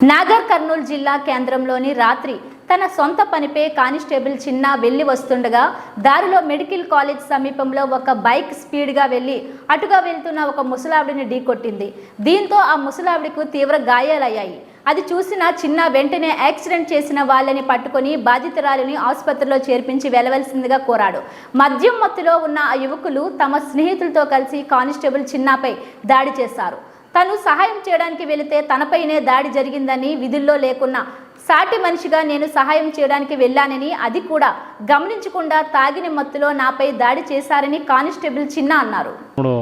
నాగర్ కర్నూలు జిల్లా కేంద్రంలోని రాత్రి తన సొంత పనిపై కానిస్టేబుల్ చిన్న వెళ్ళి వస్తుండగా దారిలో మెడికల్ కాలేజ్ సమీపంలో ఒక బైక్ స్పీడ్గా వెళ్ళి అటుగా వెళ్తున్న ఒక ముసలావిడిని ఢీకొట్టింది. దీంతో ఆ ముసలావిడకు తీవ్ర గాయాలయ్యాయి. అది చూసిన చిన్న వెంటనే యాక్సిడెంట్ చేసిన వాళ్ళని పట్టుకొని బాధితురాలిని ఆసుపత్రిలో చేర్పించి వెళ్ళవలసిందిగా కోరాడు. మద్యం మత్తులో ఉన్న ఆ యువకులు తమ స్నేహితులతో కలిసి కానిస్టేబుల్ చిన్నపై దాడి చేశారు. తను సహాయం చేయడానికి వెళితే తనపైనే దాడి జరిగిందని విధుల్లో లేకున్నా సాటి మనిషిగా నేను సహాయం చేయడానికి వెళ్ళానని అది కూడా గమనించకుండా తాగిన మత్తులో నాపై దాడి చేశారని కానిస్టేబుల్ చిన్న అన్నారు. ఇప్పుడు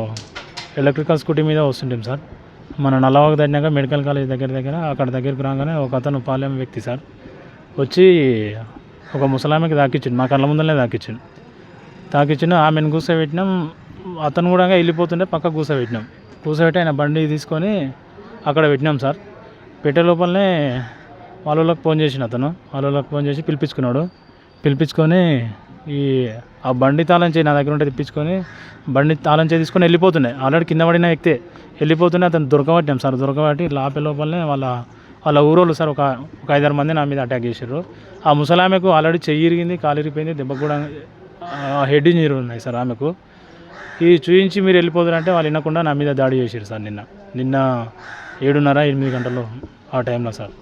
ఎలక్ట్రికల్ స్కూటీ మీద వస్తుంటాం సార్. మన నల్లవాగ దాటినాక మెడికల్ కాలేజ్ దగ్గర దగ్గర అక్కడ దగ్గరకు రాగానే ఒక అతను పాలెం వ్యక్తి సార్ వచ్చి ఒక ముసలామెకి తాకిచ్చిండు. మా కళ్ళ ముందరనే తాకిచ్చిండు. తాకిచ్చిండు ఆమెను కూర్చోబెట్టినాం అతను కూడా వెళ్ళిపోతుంటే పక్క కూర్చోబెట్టినాం కూర్చోబెట్టి ఆయన బండి తీసుకొని అక్కడ పెట్టినాం సార్. పెట్టే లోపలనే వాళ్ళ వాళ్ళకి ఫోన్ చేసిన అతను. వాళ్ళ వాళ్ళకి ఫోన్ చేసి పిలిపించుకున్నాడు. పిలిపించుకొని ఈ ఆ బండి తాళం చేయి నా దగ్గర ఉంటే తెప్పించుకొని బండి తాళం చేయి తీసుకొని వెళ్ళిపోతున్నాయి ఆల్రెడీ కింద పడిన వ్యక్తే. వెళ్ళిపోతున్నాయి అతను దొరకబట్టాం సార్. దొరకబట్టి లాపే లోపలనే వాళ్ళ వాళ్ళ ఊరోళ్ళు సార్ ఒక ఒక ఐదారు మంది నా మీద అటాక్ చేశారు ఆ ముసలామెకు ఆల్రెడీ చెయ్యి ఇరిగింది కాలు ఇరిగిపోయింది దెబ్బ కూడా హెడ్ ఇంజరీ ఉన్నాయి సార్ ఆమెకు. ఇది చూయించి మీరు వెళ్ళిపోతారంటే వాళ్ళు వినకుండా నా మీద దాడి చేశారు సార్ నిన్న. నిన్న ఏడున్నర ఎనిమిది గంటలు ఆ టైంలో సార్.